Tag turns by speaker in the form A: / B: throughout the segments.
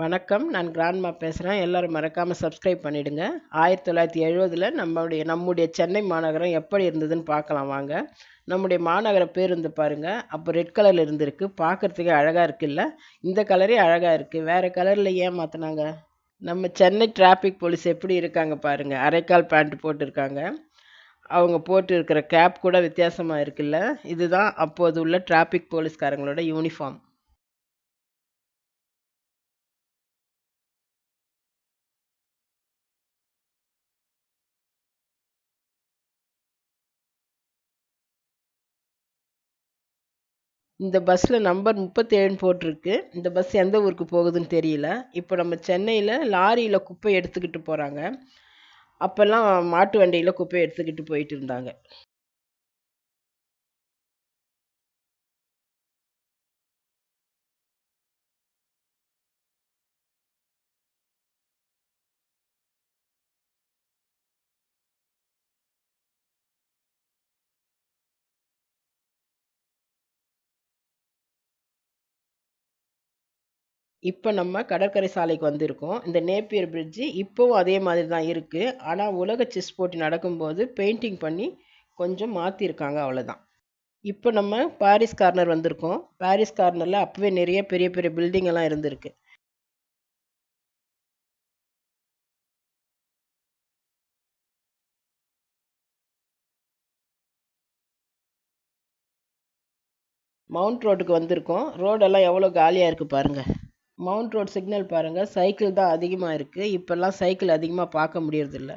A: வணக்கம். நான் கிராண்ட்மா பேசுகிறேன் எல்லோரும் மறக்காமல் சப்ஸ்கிரைப் பண்ணிவிடுங்க ஆயிரத்தி தொள்ளாயிரத்தி எழுபதில் நம்மளுடைய நம்முடைய சென்னை மாநகரம் எப்படி இருந்ததுன்னு பார்க்கலாம் வாங்க. நம்முடைய மாநகர பேருந்து பாருங்கள் அப்போ ரெட் கலரில் இருந்திருக்கு. பார்க்குறதுக்கே அழகாக இருக்குல்ல இந்த கலரே அழகாக இருக்குது வேறு கலரில் ஏன் மாற்றினாங்க நம்ம சென்னை டிராஃபிக் போலீஸ் எப்படி இருக்காங்க பாருங்கள் அரைக்கால் பேண்ட் போட்டிருக்காங்க. அவங்க போட்டிருக்கிற கேப் கூட வித்தியாசமாக இருக்குல்ல இதுதான் அப்போது உள்ள டிராஃபிக் போலீஸ்காரங்களோட யூனிஃபார்ம் இந்த பஸ்ஸில் நம்பர் முப்பத்தேழுன்னு போட்டிருக்கு. இந்த பஸ் எந்த ஊருக்கு போகுதுன்னு தெரியல. இப்போ நம்ம சென்னையில் லாரியில் குப்பை எடுத்துக்கிட்டு போகிறாங்க அப்போல்லாம் மாட்டு வண்டியில் குப்பை எடுத்துக்கிட்டு போயிட்டு இருந்தாங்க. இப்போ நம்ம கடற்கரை சாலைக்கு வந்திருக்கோம். இந்த நேப்பியர் பிரிட்ஜு இப்போவும் அதே மாதிரி தான் இருக்குது ஆனால் உலக செஸ் போட்டி நடக்கும்போது பெயிண்டிங் பண்ணி கொஞ்சம் மாற்றிருக்காங்க அவ்வளோதான் இப்போ நம்ம பாரிஸ் கார்னர் வந்திருக்கோம். பாரிஸ் கார்னரில் அப்போவே நிறைய பெரிய பெரிய பில்டிங் எல்லாம் இருந்திருக்கு. மவுண்ட் ரோட்டுக்கு வந்திருக்கோம். ரோடெல்லாம் எவ்வளோ காலியாக இருக்குது பாருங்கள் மவுண்ட் ரோட் சிக்னல் பாருங்கள் சைக்கிள் தான் அதிகமாக இருக்குது இப்போல்லாம் சைக்கிள் அதிகமாக பார்க்க முடியறதில்ல.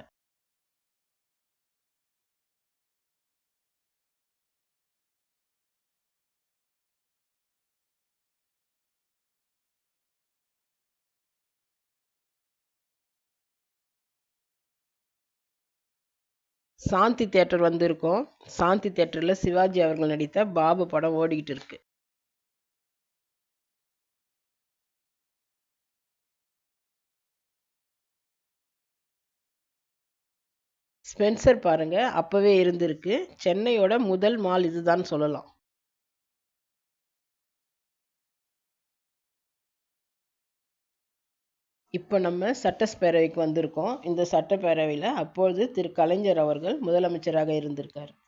A: சாந்தி தேட்டர் வந்திருக்கோம். சாந்தி தேட்டரில் சிவாஜி அவர்கள் நடித்த பாபு படம் ஓடிக்கிட்டு இருக்கு. ஸ்பென்சர் பாருங்க அப்பவே இருந்திருக்கு. சென்னையோட முதல் மால் இதுதான் சொல்லலாம். இப்போ நம்ம சட்டப்பேரவைக்கு வந்திருக்கோம். இந்த சட்டப்பேரவையில் அப்பொழுது திரு. கலைஞர் அவர்கள் முதலமைச்சராக இருந்திருக்கார்.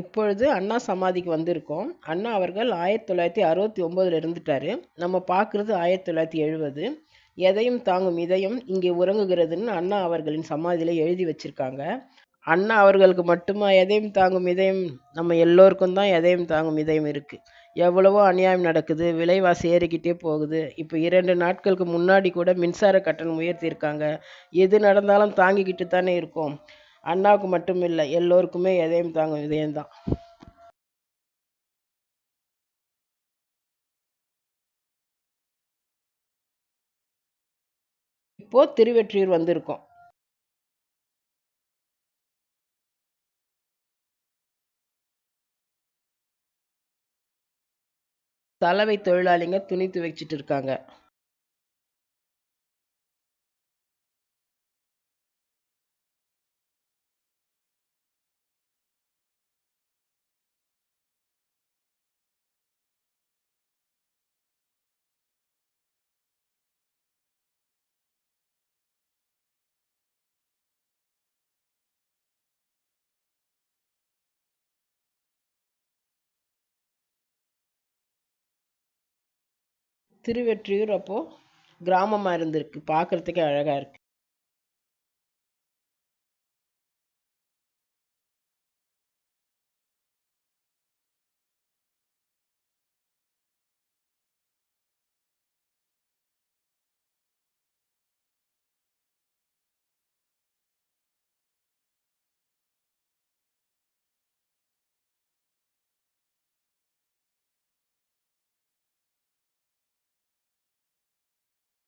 A: இப்பொழுது அண்ணா சமாதிக்கு வந்திருக்கோம். அண்ணா அவர்கள் ஆயிரத்தி தொள்ளாயிரத்தி அறுபத்தி ஒம்போதில் இருந்துட்டார் நம்ம பார்க்குறது ஆயிரத்தி தொள்ளாயிரத்தி எழுபது. எதையும் தாங்கும் இதயம் இங்கே உறங்குகிறதுன்னு அண்ணா அவர்களின் சமாதியில் எழுதி வச்சுருக்காங்க. அண்ணா அவர்களுக்கு மட்டுமா எதையும் தாங்கும் இதயம்? நம்ம எல்லோருக்கும் தான் எதையும் தாங்கும் இதயம் இருக்குது எவ்வளவோ அநியாயம் நடக்குது. விலைவாசி ஏறிக்கிட்டே போகுது. இப்போ இரண்டு நாட்களுக்கு முன்னாடி கூட மின்சார கட்டணம் உயர்த்தியிருக்காங்க. எது நடந்தாலும் தாங்கிக்கிட்டு தானே இருக்கோம். அண்ணாவுக்கு மட்டும் இல்லை எல்லோருக்குமே எதையும் தாங்கும் இதயம்தான். இப்போ திருவெற்றியூர் வந்திருக்கோம். சலவை தொழிலாளிங்க துணி துவைச்சிட்டு இருக்காங்க. திருவெற்றியூர் அப்போது கிராமமாக இருந்திருக்கு. பார்க்குறதுக்கே அழகாக இருக்குது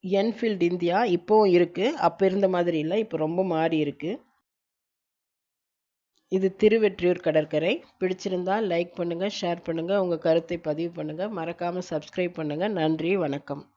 A: என்ஃபீல்டு இந்தியா இப்போவும் இருக்குது அப்போ இருந்த மாதிரி இல்லை இப்போ ரொம்ப மாறி இருக்குது இது திருவெற்றியூர் கடற்கரை. பிடிச்சிருந்தால் லைக் பண்ணுங்கள் ஷேர் பண்ணுங்கள் உங்கள் கருத்தை பதிவு பண்ணுங்கள் மறக்காமல் சப்ஸ்கிரைப் பண்ணுங்கள் நன்றி வணக்கம்.